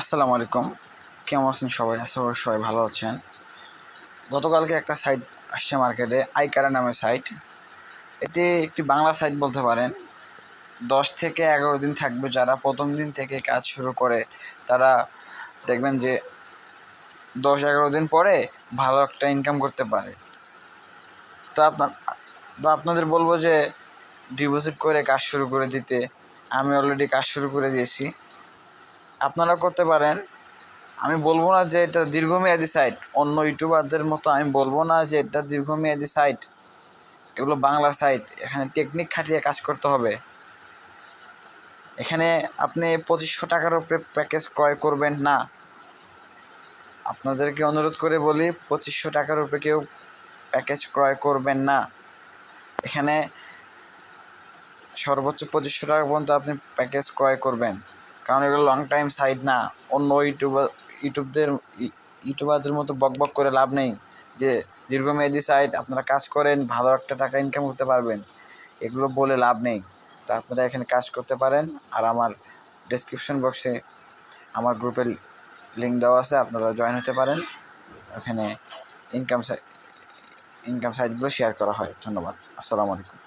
আসসালামু আলাইকুম। কেমন আছেন সবাই? আশা করি সবাই ভালো আছেন। গতকালকে একটা সাইট আসছে মার্কেটে আইকারা নামের সাইট এটি একটি বাংলা সাইট বলতে পারেন। দশ থেকে এগারো দিন থাকবে যারা প্রথম দিন থেকে কাজ শুরু করে, তারা দেখবেন যে দশ এগারো দিন পরে ভালো একটা ইনকাম করতে পারে। তো আপনার, তো আপনাদের বলব যে ডিপোজিট করে কাজ শুরু করে দিতে, আমি অলরেডি কাজ শুরু করে দিয়েছি। আপনারা করতে পারেন। আমি বলব না যে এটা দীর্ঘমেয়াদী সাইট অন্য ইউটিউবারদের মতো আমি বলব না যে এটা দীর্ঘমেয়াদী সাইট এগুলো বাংলা সাইট এখানে টেকনিক খাটিয়ে কাজ করতে হবে। এখানে আপনি পঁচিশশো টাকার উপরে প্যাকেজ ক্রয় করবেন না। আপনাদেরকে অনুরোধ করে বলি, পঁচিশশো টাকার উপরে কেউ প্যাকেজ ক্রয় করবেন না। এখানে সর্বোচ্চ পঁচিশশো টাকা পর্যন্ত আপনি প্যাকেজ ক্রয় করবেন। কারণ এগুলো লং টাইম সাইট না। অন্য ইউটিউবার ইউটিউবদের ইউটিউবারদের মতো বক বক করে লাভ নেই। যে দীর্ঘমেয়াদী সাইট আপনারা কাজ করেন, ভালো একটা টাকা ইনকাম করতে পারবেন। এগুলো বলে লাভ নেই। তো আপনারা এখানে কাজ করতে পারেন। আর আমার ডেসক্রিপশন বক্সে আমার গ্রুপের লিঙ্ক দেওয়া আছে, আপনারা জয়েন হতে পারেন। ওখানে ইনকাম সাইট ইনকাম সাইটগুলো শেয়ার করা হয়। ধন্যবাদ। আসসালামু আলাইকুম।